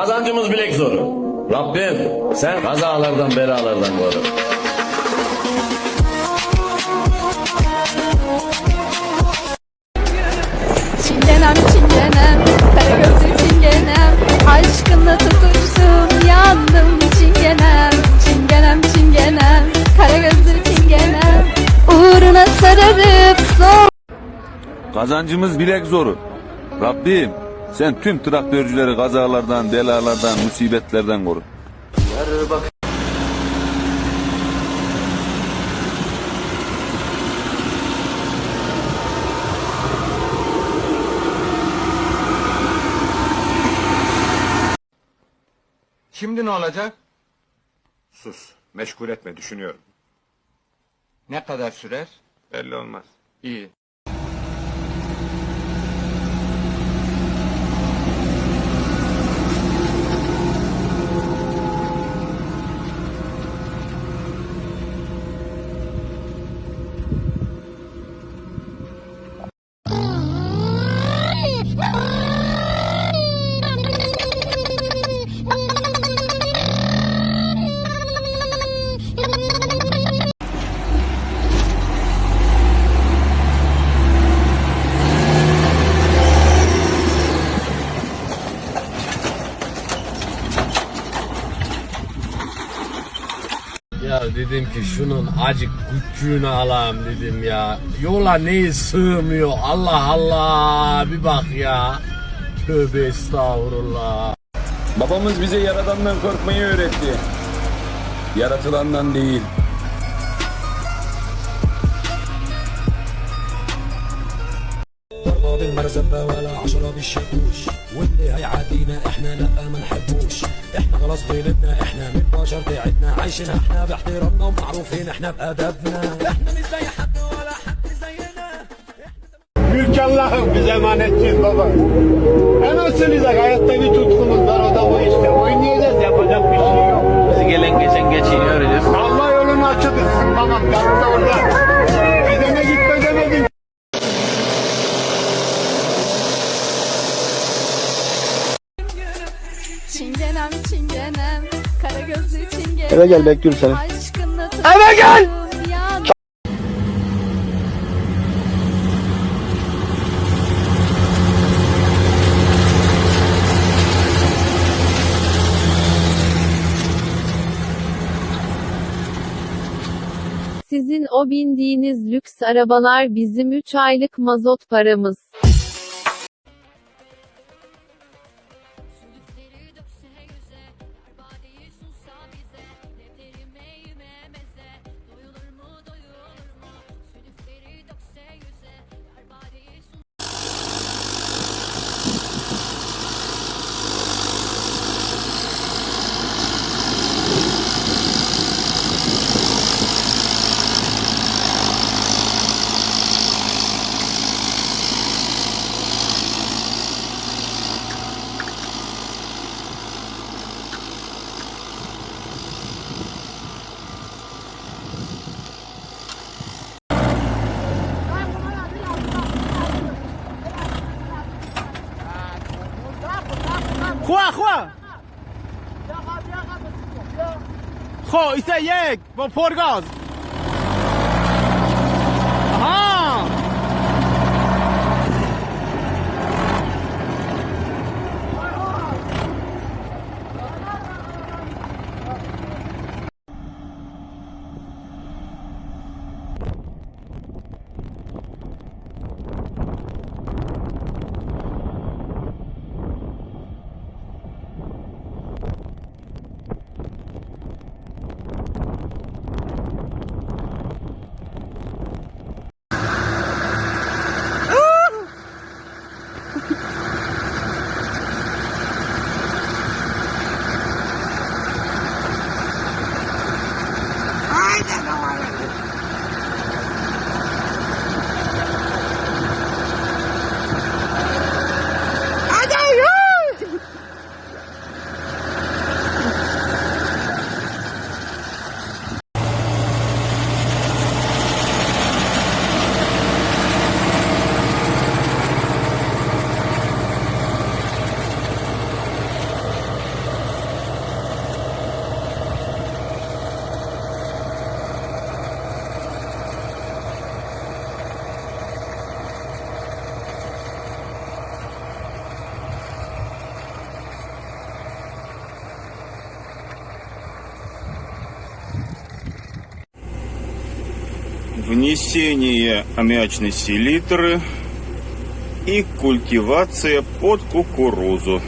Kazancımız bilek zoru. Rabbim sen kazalardan belalardan koru. Çingenem çingenem Kara gözlü çingenem Aşkınla tutuştum yandım çingenem Çingenem çingenem Kara gözlü çingenem Uğruna sararıp sol Kazancımız bilek zoru. Rabbim sen tüm traktörcüleri kazalardan, belalardan, musibetlerden koru. Şimdi ne olacak? Sus. Meşgul etme düşünüyorum. Ne kadar sürer? Belli olmaz. İyi. Ya dedim ki şunun acık küçüğünü alayım dedim ya. Yola neyi sığmıyor Allah Allah bir bak ya. Tövbe estağfurullah. Babamız bize yaradandan korkmayı öğretti. Yaratılandan değil. ضربة بالمرزبة ولا عشرة بالشاكوش واللي هيعادينا احنا لا ما نحبوش احنا خلاص غلبنا احنا من بشر تعبنا عايشين احنا باحترامنا ومعروفين احنا بأدبنا احنا مش زي حد ولا حد زينا Mülk Allah'ım biz emanetçiyiz baba. En olsunacak hayatta bir tutkumuz var o da bu işte. Oynayacağız yapacak bir şey yok. Bizi gelen geçen geçiniyoruz. Allah yolunu açık etsin babam yanında orada. Eve gel, bekliyorum seni. Eve gel Sizin o bindiğiniz lüks arabalar bizim 3 aylık mazot paramız. خوا خوا خو ایسه یک با پرگاز внесение аммиачной селитры и культивация под кукурузу.